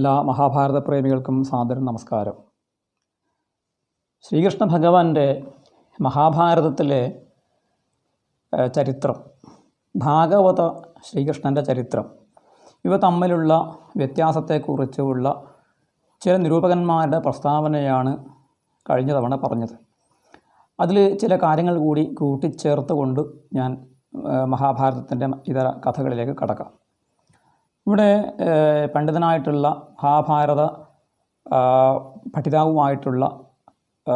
എല്ലാ മഹാഭാരത പ്രേമികൾക്കും സാദരം നമസ്കാരം. ശ്രീകൃഷ്ണ ഭഗവാന്റെ മഹാഭാരതത്തിലെ ചരിത്രം ഭാഗവത ശ്രീകൃഷ്ണന്റെ ചരിത്രം ഇവ തമ്മിലുള്ള വ്യത്യാസത്തെക്കുറിച്ചുള്ള ചില നിരൂപകന്മാരുടെ പ്രസ്താവനയാണ് കഴിഞ്ഞ തവണ പറഞ്ഞത്. അതിൽ ചില കാര്യങ്ങൾ കൂടി കൂട്ടിച്ചേർത്തുകൊണ്ട് ഞാൻ മഹാഭാരതത്തിന്റെ ഇതര കഥകളിലേക്ക് കടക്കാം. ഇവിടെ പണ്ഡിതനായിട്ടുള്ള മഹാഭാരത പഠിതാവുമായിട്ടുള്ള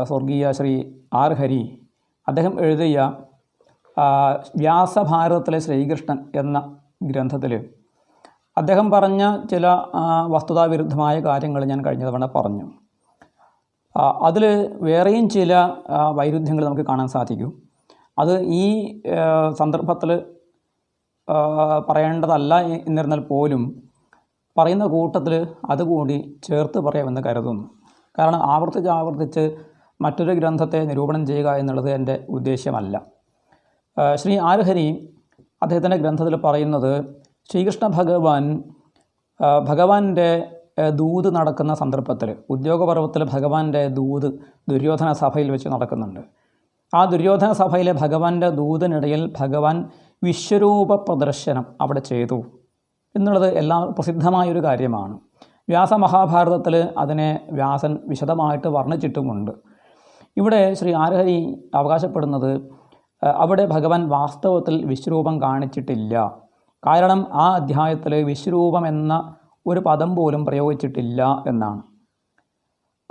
സ്വർഗീയ ശ്രീ ആർ ഹരി അദ്ദേഹം എഴുതിയ വ്യാസഭാരതത്തിലെ ശ്രീകൃഷ്ണൻ എന്ന ഗ്രന്ഥത്തിൽ അദ്ദേഹം പറഞ്ഞ ചില വസ്തുതാവിരുദ്ധമായ കാര്യങ്ങൾ ഞാൻ കഴിഞ്ഞ തവണ പറഞ്ഞു. അതിൽ വേറെയും ചില വൈരുദ്ധ്യങ്ങൾ നമുക്ക് കാണാൻ സാധിക്കും. അത് ഈ സന്ദർഭത്തിൽ പറയേണ്ടതല്ല എന്നിരുന്നാൽ പോലും പറയുന്ന കൂട്ടത്തിൽ അതുകൂടി ചേർത്ത് പറയാമെന്ന് കരുതുന്നു. കാരണം ആവർത്തിച്ച് ആവർത്തിച്ച് മറ്റൊരു ഗ്രന്ഥത്തെ നിരൂപണം ചെയ്യുക എന്നുള്ളത് എന്റെ ഉദ്ദേശ്യമല്ല ശ്രീ ആർഹരി അദ്ദേഹത്തിന്റെ ഗ്രന്ഥത്തിൽ പറയുന്നത് ശ്രീകൃഷ്ണ ഭഗവാൻ ഭഗവാന്റെ ദൂത് നടക്കുന്ന സന്ദർഭത്തിൽ ഉദ്യോഗപർവത്തിൽ ഭഗവാന്റെ ദൂത് ദുര്യോധന സഭയിൽ വെച്ച് നടക്കുന്നുണ്ട്. ആ ദുര്യോധന സഭയിലെ ഭഗവാന്റെ ദൂതിനിടയിൽ ഭഗവാൻ വിശ്വരൂപ പ്രദർശനം അവിടെ ചെയ്തു. എന്നുള്ളത് എല്ലാ പ്രസിദ്ധമായൊരു കാര്യമാണ്. വ്യാസ മഹാഭാരതത്തിൽ അതിനെ വ്യാസൻ വിശദമായിട്ട് വർണിച്ചിട്ടുമുണ്ട്. ഇവിടെ ശ്രീ ആരഹരി അവകാശപ്പെടുന്നത് അവിടെ ഭഗവാൻ വാസ്തവത്തിൽ വിശ്വരൂപം കാണിച്ചിട്ടില്ല. കാരണം ആ അധ്യായത്തിൽ വിശ്വരൂപം എന്ന ഒരു പദം പോലും പ്രയോഗിച്ചിട്ടില്ല എന്നാണ്.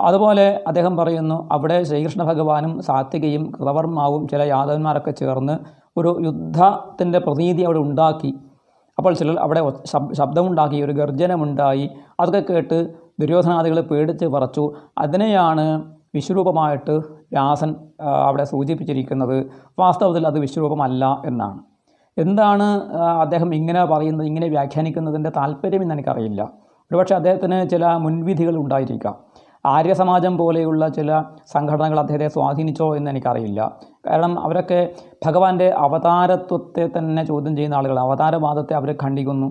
അതുപോലെ അദ്ദേഹം പറയുന്നു അവിടെ ശ്രീകൃഷ്ണ ഭഗവാനും സാത്വികയും കൃതവർമാവും ചില യാദവന്മാരൊക്കെ ചേർന്ന് ഒരു യുദ്ധത്തിന്റെ പ്രതീതി അവിടെ ഉണ്ടാക്കി. അപ്പോൾ ചിലർ അവിടെ ശബ്ദമുണ്ടാക്കി ഒരു ഗർജനമുണ്ടായി. അതൊക്കെ കേട്ട് ദുര്യോധനാദികൾ പേടിച്ച് പറച്ചു അതിനെയാണ് വിശ്വരൂപമായിട്ട് വ്യാസൻ അവിടെ സൂചിപ്പിച്ചിരിക്കുന്നത്. വാസ്തവത്തിൽ അത് വിശ്വരൂപമല്ല എന്നാണ്. എന്താണ് അദ്ദേഹം ഇങ്ങനെ പറയുന്നത് ഇങ്ങനെ വ്യാഖ്യാനിക്കുന്നതിന്റെ താല്പര്യം എന്ന് എനിക്കറിയില്ല. ഒരുപക്ഷെ അദ്ദേഹത്തിന് ചില മുൻവിധികൾ ഉണ്ടായിരിക്കാം. ആര്യസമാജം പോലെയുള്ള ചില സംഘടനകൾ അദ്ദേഹത്തെ സ്വാധീനിച്ചോ എന്ന് എനിക്കറിയില്ല. കാരണം അവരൊക്കെ ഭഗവാന്റെ അവതാരത്വത്തെ തന്നെ ചോദ്യം ചെയ്യുന്ന ആളുകൾ അവതാരവാദത്തെ അവർ ഖണ്ഡിക്കുന്നു.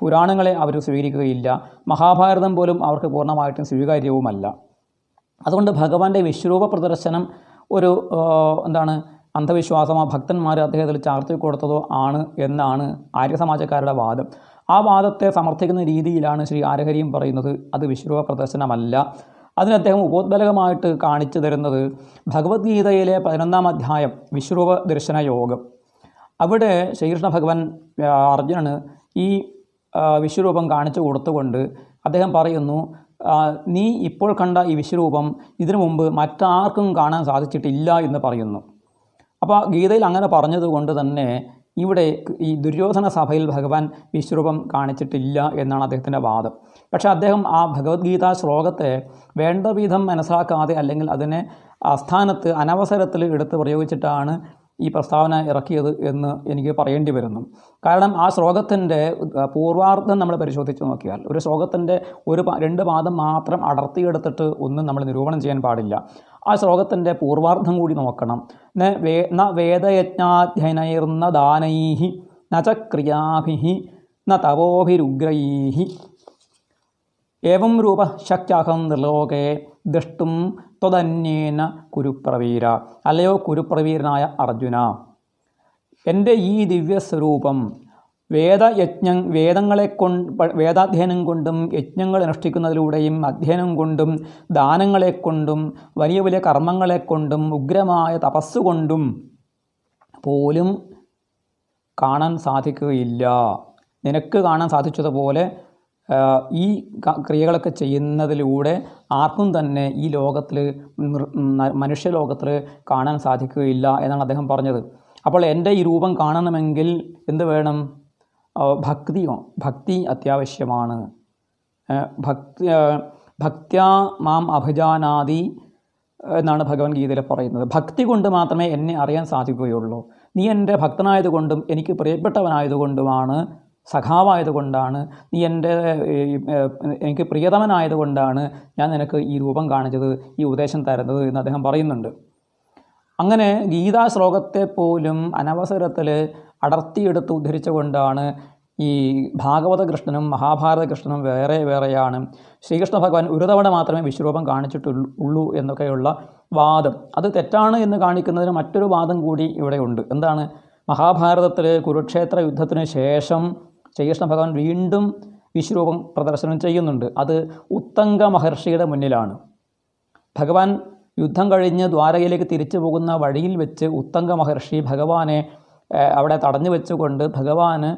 പുരാണങ്ങളെ അവർ സ്വീകരിക്കുകയില്ല. മഹാഭാരതം പോലും അവർക്ക് പൂർണമായിട്ടും സ്വീകാര്യവുമല്ല. അതുകൊണ്ട് ഭഗവാന്റെ വിശ്വരൂപ പ്രദർശനം ഒരു എന്താണ് അന്ധവിശ്വാസമോ ഭക്തന്മാർ അദ്ദേഹത്തിൽ ചാർത്തി കൊടുത്തതോ ആണ് എന്നാണ് ആര്യസമാജക്കാരുടെ വാദം. ആ വാദത്തെ സമർത്ഥിക്കുന്ന രീതിയിലാണ് ശ്രീ ആരഹരിയും പറയുന്നത്. അത് വിശ്വരൂപ പ്രദർശനമല്ല. അതിന് അദ്ദേഹം ഉപോദ്ബലകമായിട്ട് കാണിച്ചു തരുന്നത് ഭഗവത്ഗീതയിലെ പതിനൊന്നാം അധ്യായം വിശ്വരൂപ ദർശന യോഗം. അവിടെ ശ്രീകൃഷ്ണ ഭഗവാൻ അർജുനന് ഈ വിശ്വരൂപം കാണിച്ചു കൊടുത്തുകൊണ്ട് അദ്ദേഹം പറയുന്നു നീ ഇപ്പോൾ കണ്ട ഈ വിശ്വരൂപം ഇതിനു മുമ്പ് മറ്റാർക്കും കാണാൻ സാധിച്ചിട്ടില്ല എന്ന് പറയുന്നു. അപ്പോൾ ഗീതയിൽ അങ്ങനെ പറഞ്ഞതുകൊണ്ട് തന്നെ ഇവിടെ ഈ ദുര്യോധന സഭയിൽ ഭഗവാൻ വിശ്വരൂപം കാണിച്ചിട്ടില്ല എന്നാണ് അദ്ദേഹത്തിന്റെ വാദം. പക്ഷേ അദ്ദേഹം ആ ഭഗവത്ഗീത ശ്ലോകത്തെ വേണ്ട വിധം മനസ്സിലാക്കാതെ അല്ലെങ്കിൽ അതിനെ ആസ്ഥാനത്ത് അനവസരത്തിൽ എടുത്ത് പ്രയോഗിച്ചിട്ടാണ് ഈ പ്രസ്താവന ഇറക്കിയത് എന്ന് എനിക്ക് പറയേണ്ടി വരുന്നു. കാരണം ആ ശ്ലോകത്തിന്റെ പൂർവാർത്ഥം നമ്മൾ പരിശോധിച്ച് നോക്കിയാൽ ഒരു ശ്ലോകത്തിന്റെ ഒരു രണ്ട് പാദം മാത്രം അടർത്തിയെടുത്തിട്ട് ഒന്നും നമ്മൾ നിരൂപണം ചെയ്യാൻ പാടില്ല. ആ ശ്ലോകത്തിന്റെ പൂർവാർത്ഥം കൂടി നോക്കണം. വേ ന വേദയജ്ഞാധ്യനൈർന്ന ദാനൈഹി ന ചക്രിയാഭിഹി ക്രിയാഭിഹി ന തപോഭിരുഗ്രൈഹി ഏവം രൂപ ശക്യാഹം നിർലോകെ ദൃഷ്ടും ത്വതന്യേന കുരുപ്രവീര. അല്ലയോ കുരുപ്രവീരനായ അർജുന. എന്റെ ഈ ദിവ്യസ്വരൂപം വേദയജ്ഞ വേദങ്ങളെ കൊണ്ട് വേദാധ്യയനം കൊണ്ടും യജ്ഞങ്ങൾ അനുഷ്ഠിക്കുന്നതിലൂടെയും അധ്യയനം കൊണ്ടും ദാനങ്ങളെ കൊണ്ടും വലിയ വലിയ കർമ്മങ്ങളെ കൊണ്ടും ഉഗ്രമായ തപസ്സുകൊണ്ടും പോലും കാണാൻ സാധിക്കുകയില്ല. നിനക്ക് കാണാൻ സാധിച്ചതുപോലെ ഈ ക്രിയകളൊക്കെ ചെയ്യുന്നതിലൂടെ ആർക്കും തന്നെ ഈ ലോകത്തിൽ മനുഷ്യലോകത്തിൽ കാണാൻ സാധിക്കുകയില്ല എന്നാണ് അദ്ദേഹം പറഞ്ഞത്. അപ്പോൾ എന്റെ ഈ രൂപം കാണണമെങ്കിൽ എന്ത് വേണം? ഭക്തി ഭക്തി അത്യാവശ്യമാണ്. ഭക്തി ഭക്ത്യാ മാം അഭിജാനാദി എന്നാണ് ഭഗവത്ഗീതയിൽ പറയുന്നത്. ഭക്തി കൊണ്ട് മാത്രമേ എന്നെ അറിയാൻ സാധിക്കുകയുള്ളൂ. നീ എന്റെ ഭക്തനായതുകൊണ്ടും എനിക്ക് പ്രിയപ്പെട്ടവനായതുകൊണ്ടുമാണ് സഖാവായതുകൊണ്ടാണ് നീ എന്റെ എനിക്ക് പ്രിയതമനായതുകൊണ്ടാണ് ഞാൻ നിനക്ക് ഈ രൂപം കാണിച്ചത് ഈ ഉപദേശം തരുന്നത് എന്ന് അദ്ദേഹം പറയുന്നുണ്ട്. അങ്ങനെ ഗീതാ ശ്ലോകത്തെ പോലും അനവസരത്തിൽ അടർത്തിയെടുത്ത് ഉദ്ധരിച്ചുകൊണ്ടാണ് ഈ ഭാഗവത കൃഷ്ണനും മഹാഭാരത കൃഷ്ണനും വേറെ വേറെയാണ് ശ്രീകൃഷ്ണ ഭഗവാൻ ഒരു തവണ മാത്രമേ വിശ്വരൂപം കാണിച്ചിട്ടുള്ളൂ എന്നൊക്കെയുള്ള വാദം. അത് തെറ്റാണ് എന്ന് കാണിക്കുന്നതിന് മറ്റൊരു വാദം കൂടി ഇവിടെയുണ്ട് എന്താണ്? മഹാഭാരതത്തിൽ കുരുക്ഷേത്ര യുദ്ധത്തിന് ശേഷം ശ്രീകൃഷ്ണ ഭഗവാൻ വീണ്ടും വിശ്വരൂപം പ്രദർശനം ചെയ്യുന്നുണ്ട്. അത് ഉത്തങ്ക മഹർഷിയുടെ മുന്നിലാണ്. ഭഗവാൻ യുദ്ധം കഴിഞ്ഞ് ദ്വാരകയിലേക്ക് തിരിച്ചു പോകുന്ന വഴിയിൽ വെച്ച് ഉത്തങ്ക മഹർഷി ഭഗവാനെ അവിടെ തടഞ്ഞു വെച്ചുകൊണ്ട് ഭഗവാന്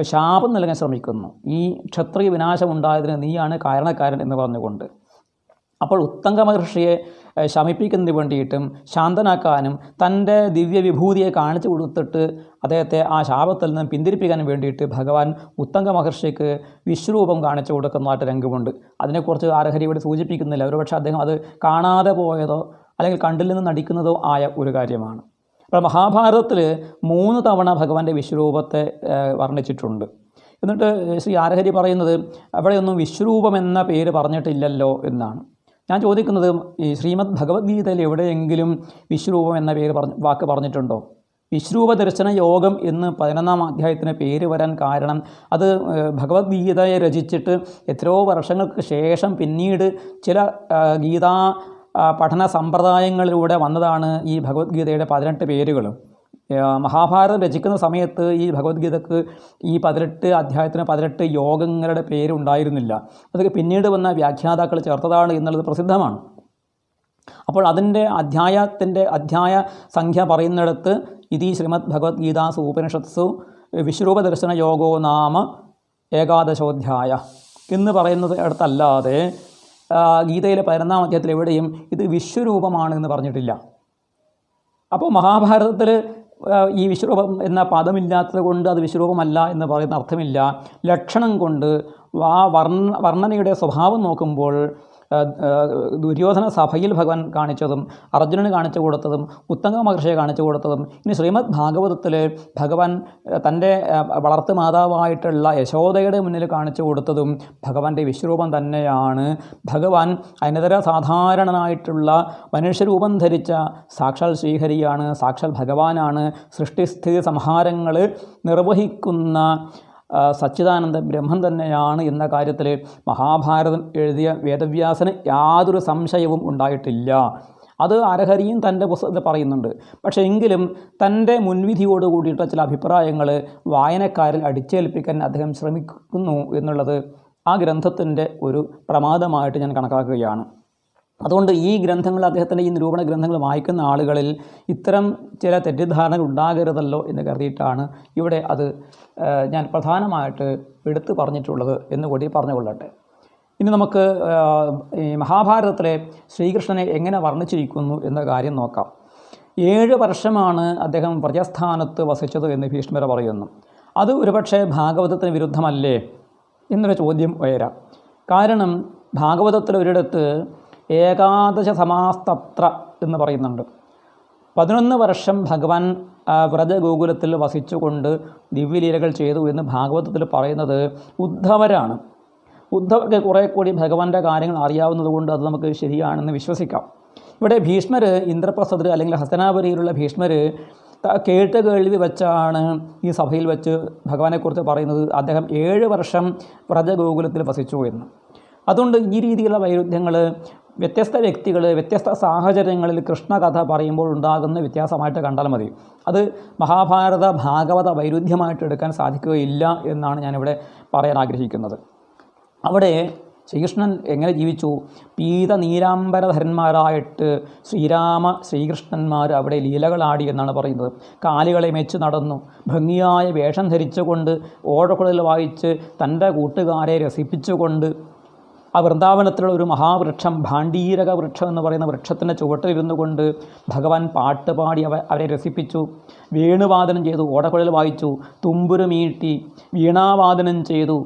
ശാപം നൽകാൻ ശ്രമിക്കുന്നു. ഈ ക്ഷത്രിയ വിനാശം ഉണ്ടായതിന് നീയാണ് കാരണക്കാരൻ എന്ന് പറഞ്ഞുകൊണ്ട്. അപ്പോൾ ഉത്തങ്ക മഹർഷിയെ ശമിപ്പിക്കുന്നതിന് വേണ്ടിയിട്ടും ശാന്തനാക്കാനും തന്റെ ദിവ്യവിഭൂതിയെ കാണിച്ചു കൊടുത്തിട്ട് അദ്ദേഹത്തെ ആ ശാപത്തിൽ നിന്നും പിന്തിരിപ്പിക്കാനും വേണ്ടിയിട്ട് ഭഗവാൻ ഉത്തങ്ക മഹർഷിക്ക് വിശ്വരൂപം കാണിച്ചു കൊടുക്കുന്നതായിട്ട് രംഗമുണ്ട്. അതിനെക്കുറിച്ച് ആരഹരി ഇവിടെ സൂചിപ്പിക്കുന്നില്ല. ഒരുപക്ഷെ അദ്ദേഹം അത് കാണാതെ പോയതോ അല്ലെങ്കിൽ കണ്ടിൽ നിന്ന് നടിക്കുന്നതോ ആയ ഒരു കാര്യമാണ്. അപ്പോൾ മഹാഭാരതത്തിൽ മൂന്ന് തവണ ഭഗവാന്റെ വിശ്വരൂപത്തെ വർണിച്ചിട്ടുണ്ട്. എന്നിട്ട് ശ്രീ ആരഹരി പറയുന്നത് അവിടെയൊന്നും വിശ്വരൂപം എന്ന പേര് പറഞ്ഞിട്ടില്ലല്ലോ എന്നാണ്. ഞാൻ ചോദിക്കുന്നത് ഈ ശ്രീമദ് ഭഗവത്ഗീതയിൽ എവിടെയെങ്കിലും വിശ്വരൂപം എന്ന പേര് പറഞ്ഞ് വാക്ക് പറഞ്ഞിട്ടുണ്ടോ? വിശ്രൂപ ദർശന യോഗം എന്ന് പതിനൊന്നാം അധ്യായത്തിന് പേര് വരാൻ കാരണം അത് ഭഗവത്ഗീതയെ രചിച്ചിട്ട് എത്രയോ വർഷങ്ങൾക്ക് ശേഷം പിന്നീട് ചില ഗീതാ പഠന സമ്പ്രദായങ്ങളിലൂടെ വന്നതാണ് ഈ ഭഗവത്ഗീതയുടെ പതിനെട്ട് പേരുകളും. മഹാഭാരതം രചിക്കുന്ന സമയത്ത് ഈ ഭഗവത്ഗീതക്ക് ഈ പതിനെട്ട് അധ്യായത്തിന് പതിനെട്ട് യോഗങ്ങളുടെ പേരുണ്ടായിരുന്നില്ല. അതൊക്കെ പിന്നീട് വന്ന വ്യാഖ്യാതാക്കൾ ചേർത്തതാണ് എന്നുള്ളത് പ്രസിദ്ധമാണ്. അപ്പോൾ അതിന്റെ അധ്യായത്തിന്റെ അധ്യായ സംഖ്യ പറയുന്നിടത്ത് ഇതി ശ്രീമദ് ഭഗവത്ഗീതാസു ഉപനിഷത്സു വിശ്വരൂപ ദർശന യോഗോ നാമ ഏകാദശോധ്യായ എന്ന് പറയുന്നത് അടുത്തല്ലാതെ ഗീതയിലെ പതിനൊന്നാം അധ്യായത്തിൽ എവിടെയും ഇത് വിശ്വരൂപമാണ് എന്ന് പറഞ്ഞിട്ടില്ല. അപ്പോൾ മഹാഭാരതത്തിൽ ഈ വിശ്വരൂപം എന്ന പദമില്ലാത്തത് കൊണ്ട് അത് വിശ്വരൂപമല്ല എന്ന് പറയുന്ന അർത്ഥമില്ല. ലക്ഷണം കൊണ്ട് ആ വർണ വർണനയുടെ സ്വഭാവം നോക്കുമ്പോൾ ദുര്യോധന സഭയിൽ ഭഗവാൻ കാണിച്ചതും അർജുനന് കാണിച്ചു കൊടുത്തതും ഉത്തങ്ക മഹർഷിയെ കാണിച്ചു കൊടുത്തതും ഇനി ശ്രീമദ് ഭാഗവതത്തിൽ ഭഗവാൻ തന്റെ വളർത്തു മാതാവായിട്ടുള്ള യശോദയുടെ മുന്നിൽ കാണിച്ചു കൊടുത്തതും ഭഗവാന്റെ വിശ്വരൂപം തന്നെയാണ്. ഭഗവാൻ അനിതര സാധാരണനായിട്ടുള്ള മനുഷ്യരൂപം ധരിച്ച സാക്ഷാൽ ശ്രീഹരിയാണ് സാക്ഷാൽ ഭഗവാനാണ്. സൃഷ്ടിസ്ഥിതി സംഹാരങ്ങൾ നിർവഹിക്കുന്ന സച്ചിദാനന്ദ ബ്രഹ്മം തന്നെയാണ് എന്ന കാര്യത്തിൽ മഹാഭാരതം എഴുതിയ വേദവ്യാസന് യാതൊരു സംശയവും ഉണ്ടായിട്ടില്ല. അത് അരഹരിയും തന്റെ പുസ്തകത്തിൽ പറയുന്നുണ്ട്. പക്ഷേ എങ്കിലും തന്റെ മുൻവിധിയോട് കൂടിയിട്ട് ചില അഭിപ്രായങ്ങൾ വായനക്കാരിൽ അടിച്ചേൽപ്പിക്കാൻ അദ്ദേഹം ശ്രമിക്കുന്നു എന്നുള്ളത് ആ ഗ്രന്ഥത്തിന്റെ ഒരു പ്രമാദമായിട്ട് ഞാൻ കണക്കാക്കുകയാണ്. അതുകൊണ്ട് ഈ ഗ്രന്ഥങ്ങൾ അദ്ദേഹത്തിന്റെ ഈ നിരൂപണ ഗ്രന്ഥങ്ങൾ വായിക്കുന്ന ആളുകളിൽ ഇത്തരം ചില തെറ്റിദ്ധാരണകൾ ഉണ്ടാകരുതല്ലോ എന്ന് കരുതിയിട്ടാണ് ഇവിടെ അത് ഞാൻ പ്രധാനമായിട്ട് എടുത്തു പറഞ്ഞിട്ടുള്ളത് എന്ന് കൂടി പറഞ്ഞുകൊള്ളട്ടെ. ഇനി നമുക്ക് ഈ മഹാഭാരതത്തിലെ ശ്രീകൃഷ്ണനെ എങ്ങനെ വർണിച്ചിരിക്കുന്നു എന്ന കാര്യം നോക്കാം. ഏഴ് വർഷമാണ് അദ്ദേഹം പ്രജസ്ഥാനത്ത് വസിച്ചത് എന്ന് ഭീഷ്മര പറയുന്നു. അത് ഒരുപക്ഷെ ഭാഗവതത്തിന് വിരുദ്ധമല്ലേ? എന്നൊരു ചോദ്യം ഉയരാം. കാരണം ഭാഗവതത്തിൽ ഒരിടത്ത് ഏകാദശ സമാസ്തത്ര എന്ന് പറയുന്നുണ്ട്. പതിനൊന്ന് വർഷം ഭഗവാൻ വ്രജഗോകുലത്തിൽ വസിച്ചുകൊണ്ട് ദിവ്യലീലകൾ ചെയ്തു എന്ന് ഭാഗവതത്തിൽ പറയുന്നത് ഉദ്ധവരാണ്. ഉദ്ധവർക്ക് കുറേ കൂടി ഭഗവാന്റെ കാര്യങ്ങൾ അറിയാവുന്നതുകൊണ്ട് അത് നമുക്ക് ശരിയാണെന്ന് വിശ്വസിക്കാം. ഇവിടെ ഭീഷ്മർ ഇന്ദ്രപ്രസ്ഥത്തിൽ അല്ലെങ്കിൽ ഹസ്തനാപുരിയിലുള്ള ഭീഷ്മർ കേട്ട കേൾവി വെച്ചാണ് ഈ സഭയിൽ വെച്ച് ഭഗവാനെക്കുറിച്ച് പറയുന്നത്. അദ്ദേഹം ഏഴ് വർഷം വ്രജഗോകുലത്തിൽ വസിച്ചു എന്ന്. അതുകൊണ്ട് ഈ രീതിയിലുള്ള വൈരുദ്ധ്യങ്ങൾ വ്യത്യസ്ത വ്യക്തികൾ വ്യത്യസ്ത സാഹചര്യങ്ങളിൽ കൃഷ്ണകഥ പറയുമ്പോൾ ഉണ്ടാകുന്ന വ്യത്യാസമായിട്ട് കണ്ടാൽ മതി. അത് മഹാഭാരത ഭാഗവത വൈരുദ്ധ്യമായിട്ട് എടുക്കാൻ സാധിക്കുകയില്ല എന്നാണ് ഞാനിവിടെ പറയാൻ ആഗ്രഹിക്കുന്നത്. അവിടെ ശ്രീകൃഷ്ണൻ എങ്ങനെ ജീവിച്ചു? പീത നീരാംബരധരന്മാരായിട്ട് ശ്രീരാമ ശ്രീകൃഷ്ണന്മാർ അവിടെ ലീലകളാടി എന്നാണ് പറയുന്നത്. കാലുകളെ മെച്ച് നടന്നു. ഭംഗിയായ വേഷം ധരിച്ചുകൊണ്ട് ഓടക്കുഴൽ വായിച്ച് തന്റെ കൂട്ടുകാരെ രസിപ്പിച്ചുകൊണ്ട് ആ വൃന്ദാവനത്തിലുള്ള ഒരു മഹാവൃക്ഷം ഭാണ്ഡീരക വൃക്ഷം എന്ന് പറയുന്ന വൃക്ഷത്തിന്റെ ചുവട്ടിലിരുന്നു കൊണ്ട് ഭഗവാൻ പാട്ട് പാടി അവ അവരെ രസിപ്പിച്ചു വേണുവാദനം ചെയ്തു ഓടക്കുഴൽ വായിച്ചു തുമ്പുരുമീട്ടി വീണാവാദനം ചെയ്തു.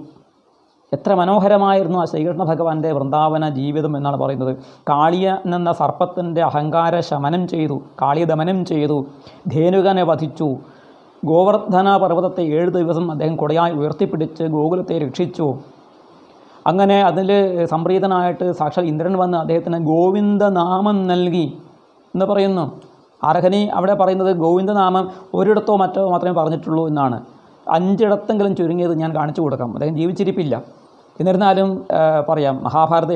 എത്ര മനോഹരമായിരുന്നു ആ ശ്രീകൃഷ്ണ ഭഗവാന്റെ വൃന്ദാവന ജീവിതം എന്നാണ് പറയുന്നത്. കാളിയ എന്ന സർപ്പത്തിന്റെ അഹങ്കാര ശമനം ചെയ്തു കാളിയ ദമനം ചെയ്തു ധേനുകനെ വധിച്ചു. ഗോവർദ്ധന പർവതത്തെ ഏഴ് ദിവസം അദ്ദേഹം കൊടയായി ഉയർത്തിപ്പിടിച്ച് ഗോകുലത്തെ രക്ഷിച്ചു. അങ്ങനെ അതിൽ സംപ്രീതനായിട്ട് സാക്ഷാൽ ഇന്ദ്രൻ വന്ന് അദ്ദേഹത്തിന് ഗോവിന്ദനാമം നൽകി എന്ന് പറയുന്നു. അർഹനി അവിടെ പറയുന്നത് ഗോവിന്ദനാമം ഒരിടത്തോ മറ്റോ മാത്രമേ പറഞ്ഞിട്ടുള്ളൂ എന്നാണ്. അഞ്ചിടത്തെങ്കിലും ചുരുങ്ങിയത് ഞാൻ കാണിച്ചു കൊടുക്കാം. അദ്ദേഹം ജീവിച്ചിരിപ്പില്ല. എന്നിരുന്നാലും പറയാം. മഹാഭാരത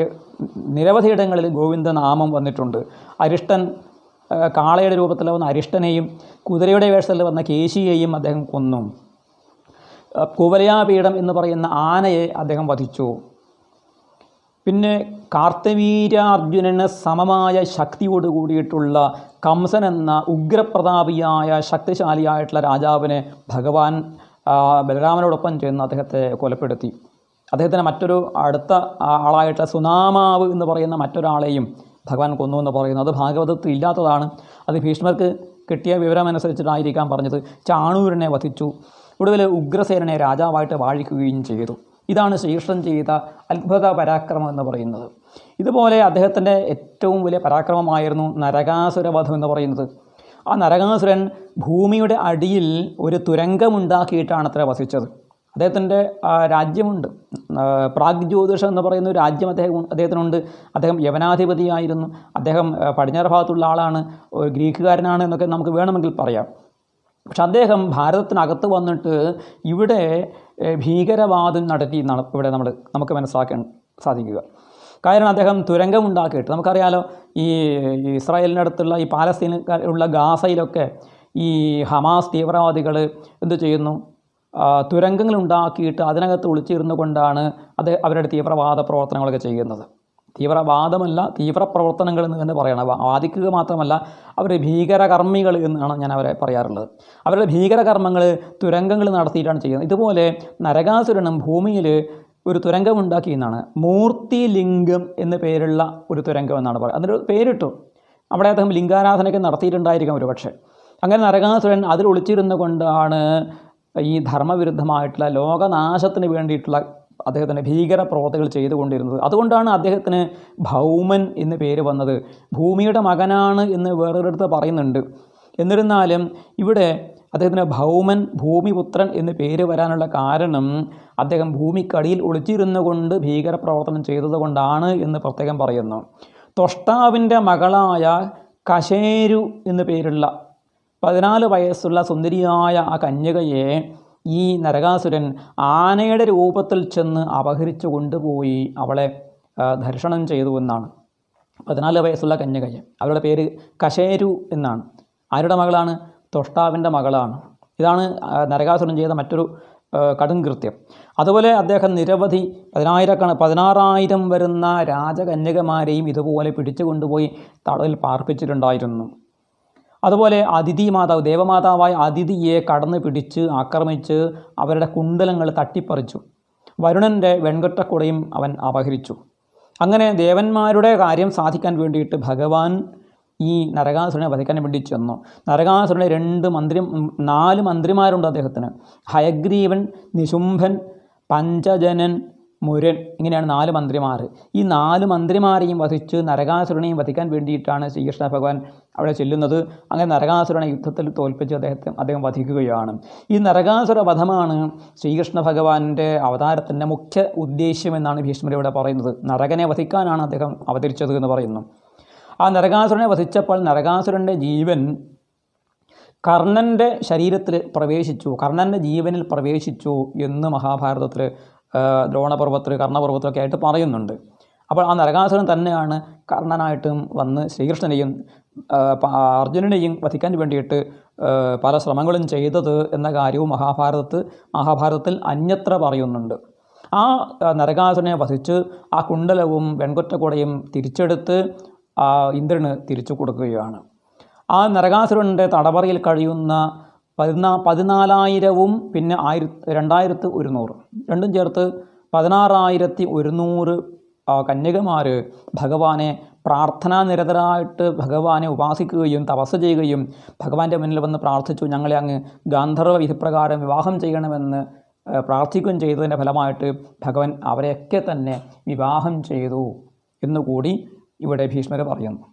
നിരവധി ഇടങ്ങളിൽ ഗോവിന്ദ നാമം വന്നിട്ടുണ്ട്. അരിഷ്ടൻ കാളയുടെ രൂപത്തിൽ വന്ന അരിഷ്ടനെയും കുതിരയുടെ വേഷത്തിൽ വന്ന കേശിയെയും അദ്ദേഹം കൊന്നു. കുവലയാപീഠം എന്ന് പറയുന്ന ആനയെ അദ്ദേഹം വധിച്ചു. പിന്നെ കാർത്തവീരാർജുനന് സമമായ ശക്തിയോട് കൂടിയിട്ടുള്ള കംസൻ എന്ന ഉഗ്രപ്രതാപിയായ ശക്തിശാലിയായിട്ടുള്ള രാജാവിനെ ഭഗവാൻ ബലരാമനോടൊപ്പം ചെന്ന് അദ്ദേഹത്തെ കൊലപ്പെടുത്തി. അദ്ദേഹത്തിന് മറ്റൊരു അടുത്ത ആളായിട്ടുള്ള സുനാമാവ് എന്ന് പറയുന്ന മറ്റൊരാളെയും ഭഗവാൻ കൊന്നു എന്ന് പറയുന്നു. അത് ഭാഗവതത്തിൽ ഇല്ലാത്തതാണ്. അത് ഭീഷ്മർക്ക് കിട്ടിയ വിവരമനുസരിച്ചിട്ടായിരിക്കാം പറഞ്ഞത്. ചാണൂരിനെ വധിച്ചു. ഒടുവിൽ ഉഗ്രസേനനെ രാജാവായിട്ട് വാഴിക്കുകയും ചെയ്തു. ഇതാണ് ശ്രീകൃഷ്ണൻ ചെയ്ത അത്ഭുത പരാക്രമം എന്ന് പറയുന്നത്. ഇതുപോലെ അദ്ദേഹത്തിന്റെ ഏറ്റവും വലിയ പരാക്രമമായിരുന്നു നരകാസുരവധം എന്ന് പറയുന്നത്. ആ നരകാസുരൻ ഭൂമിയുടെ അടിയിൽ ഒരു തുരങ്കമുണ്ടാക്കിയിട്ടാണ് അത്ര വസിച്ചത്. അദ്ദേഹത്തിന്റെ രാജ്യമുണ്ട്. പ്രാഗ് ജ്യോതിഷം എന്ന് പറയുന്ന ഒരു രാജ്യം അദ്ദേഹം അദ്ദേഹത്തിനുണ്ട്. അദ്ദേഹം യവനാധിപതിയായിരുന്നു. അദ്ദേഹം പടിഞ്ഞാറ ഭാഗത്തുള്ള ആളാണ്. ഒരു ഗ്രീക്കുകാരനാണ് എന്നൊക്കെ നമുക്ക് വേണമെങ്കിൽ പറയാം. പക്ഷെ അദ്ദേഹം ഭാരതത്തിനകത്ത് വന്നിട്ട് ഇവിടെ ഭീകരവാദം നടത്തി എന്നാണ് ഇവിടെ നമ്മൾ നമുക്ക് മനസ്സിലാക്കാൻ സാധിക്കുക. കാരണം അദ്ദേഹം തുരങ്കമുണ്ടാക്കിയിട്ട് നമുക്കറിയാലോ ഈ ഇസ്രായേലിനടുത്തുള്ള ഈ പാലസ്തീന ഉള്ള ഗാസയിലൊക്കെ ഈ ഹമാസ് തീവ്രവാദികൾ എന്തു ചെയ്യുന്നു? തുരങ്കങ്ങൾ ഉണ്ടാക്കിയിട്ട് അതിനകത്ത് ഒളിച്ചിരുന്നു കൊണ്ടാണ് അത് അവരുടെ തീവ്രവാദ പ്രവർത്തനങ്ങളൊക്കെ ചെയ്യുന്നത്. തീവ്രവാദമല്ല തീവ്രപ്രവർത്തനങ്ങൾ എന്ന് തന്നെ പറയണം. വാദിക്കുക മാത്രമല്ല അവർ ഭീകരകർമ്മികൾ എന്നാണ് ഞാൻ അവരെ പറയാറുള്ളത്. അവരുടെ ഭീകരകർമ്മങ്ങൾ തുരങ്കങ്ങൾ നടത്തിയിട്ടാണ് ചെയ്യുന്നത്. ഇതുപോലെ നരകാസുരനും ഭൂമിയിൽ ഒരു തുരങ്കം തുരങ്കമുണ്ടാക്കി എന്നാണ്. മൂർത്തി ലിംഗം എന്ന പേരുള്ള ഒരു തുരങ്കം എന്നാണ് പറയുന്നത്. അതിന്റെ പേരിട്ടു. അവിടെ അദ്ദേഹം ലിംഗാരാധനയൊക്കെ നടത്തിയിട്ടുണ്ടായിരിക്കാം ഒരു പക്ഷേ അങ്ങനെ നരകാസുരൻ അതിൽ ഒളിച്ചിരുന്നു കൊണ്ടാണ് ഈ ധർമ്മവിരുദ്ധമായിട്ടുള്ള ലോകനാശത്തിന് വേണ്ടിയിട്ടുള്ള അദ്ദേഹത്തിന്റെ ഭീകര പ്രവർത്തികൾ ചെയ്തുകൊണ്ടിരുന്നത്. അതുകൊണ്ടാണ് അദ്ദേഹത്തിന് ഭൗമൻ എന്ന് പേര് വന്നത്. ഭൂമിയുടെ മകനാണ് എന്ന് വേറൊരിടത്ത് പറയുന്നുണ്ട്. എന്നിരുന്നാലും ഇവിടെ അദ്ദേഹത്തിന് ഭൗമൻ ഭൂമിപുത്രൻ എന്ന് പേര് വരാനുള്ള കാരണം അദ്ദേഹം ഭൂമിക്കടിയിൽ ഒളിച്ചിരുന്നു കൊണ്ട് ഭീകരപ്രവർത്തനം ചെയ്തതുകൊണ്ടാണ് എന്ന് പ്രത്യേകം പറയുന്നു. തൊഷ്ടാവിന്റെ മകളായ കശേരു എന്നു പേരുള്ള പതിനാല് വയസ്സുള്ള സുന്ദരിയായ ആ കന്യകയെ ഈ നരകാസുരൻ ആനയുടെ രൂപത്തിൽ ചെന്ന് അപഹരിച്ചു കൊണ്ടുപോയി അവളെ ധർഷണം ചെയ്തു എന്നാണ്. പതിനാല് വയസ്സുള്ള കന്യകയെ. അവരുടെ പേര് കശേരു എന്നാണ്. ആരുടെ മകളാണ്? തൊഷ്ടാവിന്റെ മകളാണ്. ഇതാണ് നരകാസുരൻ ചെയ്ത മറ്റൊരു കടും കൃത്യം. അതുപോലെ അദ്ദേഹം നിരവധി പതിനായിരക്കണ പതിനാറായിരം വരുന്ന രാജകന്യകമാരെയും ഇതുപോലെ പിടിച്ചു കൊണ്ടുപോയി തടവിൽ പാർപ്പിച്ചിട്ടുണ്ടായിരുന്നു. അതുപോലെ അതിഥി മാതാവ് ദേവമാതാവായ അതിഥിയെ കടന്ന് പിടിച്ച് ആക്രമിച്ച് അവരുടെ കുണ്ടലങ്ങൾ തട്ടിപ്പറിച്ചു. വരുണന്റെ വെൺകൊറ്റക്കുടയും അവൻ അപഹരിച്ചു. അങ്ങനെ ദേവന്മാരുടെ കാര്യം സാധിക്കാൻ വേണ്ടിയിട്ട് ഭഗവാൻ ഈ നരകാസുരനെ വധിക്കാൻ വേണ്ടി ചെന്നു. നരകാസുരനെ രണ്ട് മന്ത്രി നാല് മന്ത്രിമാരുണ്ട് അദ്ദേഹത്തിന്. ഹയഗ്രീവൻ നിശുംഭൻ പഞ്ചജനൻ മുരൻ ഇങ്ങനെയാണ് നാല് മന്ത്രിമാർ. ഈ നാല് മന്ത്രിമാരെയും വധിച്ച് നരകാസുരനെയും വധിക്കാൻ വേണ്ടിയിട്ടാണ് ശ്രീകൃഷ്ണ ഭഗവാൻ അവിടെ ചെല്ലുന്നത്. അങ്ങനെ നരകാസുരനെ യുദ്ധത്തിൽ തോൽപ്പിച്ച് അദ്ദേഹത്തെ അദ്ദേഹം വധിക്കുകയാണ്. ഈ നരകാസുര വധമാണ് ശ്രീകൃഷ്ണ ഭഗവാന്റെ അവതാരത്തിന്റെ മുഖ്യ ഉദ്ദേശ്യമെന്നാണ് ഭീഷ്മർ ഇവിടെ പറയുന്നത്. നരകനെ വധിക്കാനാണ് അദ്ദേഹം അവതരിച്ചത് എന്ന് പറയുന്നു. ആ നരകാസുരനെ വധിച്ചപ്പോൾ നരകാസുരന്റെ ജീവൻ കർണന്റെ ശരീരത്തിൽ പ്രവേശിച്ചു. കർണന്റെ ജീവനിൽ പ്രവേശിച്ചു എന്ന് മഹാഭാരതത്തിൽ ദ്രോണപർവത്തിൽ കർണപർവത്തിലൊക്കെ ആയിട്ട് പറയുന്നുണ്ട്. അപ്പോൾ ആ നരകാസുരൻ തന്നെയാണ് കർണനായിട്ടും വന്ന് ശ്രീകൃഷ്ണനെയും അർജുനനെയും വധിക്കാൻ വേണ്ടിയിട്ട് പല ശ്രമങ്ങളും ചെയ്തത് എന്ന കാര്യവും മഹാഭാരതത്ത് മഹാഭാരതത്തിൽ അന്യത്ര പറയുന്നുണ്ട്. ആ നരകാസുരനെ വധിച്ച് ആ കുണ്ടലവും വെൺകൊറ്റക്കുടയും തിരിച്ചെടുത്ത് ഇന്ദ്രന് തിരിച്ചു കൊടുക്കുകയാണ്. ആ നരകാസുരന്റെ തടവറയിൽ കഴിയുന്ന പതിനാ പതിനാലായിരവും പിന്നെ ആയിര രണ്ടായിരത്തി ഒരുന്നൂറ്. രണ്ടും ചേർത്ത് പതിനാറായിരത്തി ഒരുന്നൂറ് കന്യകമാർ ഭഗവാനെ പ്രാർത്ഥനാ നിരതരായിട്ട് ഭഗവാനെ ഉപാസിക്കുകയും തപസ് ചെയ്യുകയും ഭഗവാന്റെ മുന്നിൽ വന്ന് പ്രാർത്ഥിച്ചു. ഞങ്ങളെ അങ്ങ് ഗാന്ധർവ വിധിപ്രകാരം വിവാഹം ചെയ്യണമെന്ന് പ്രാർത്ഥിക്കുകയും ചെയ്തതിന്റെ ഫലമായിട്ട് ഭഗവാൻ അവരെയൊക്കെ തന്നെ വിവാഹം ചെയ്തു എന്നുകൂടി ഇവിടെ ഭീഷ്മർ പറയുന്നു.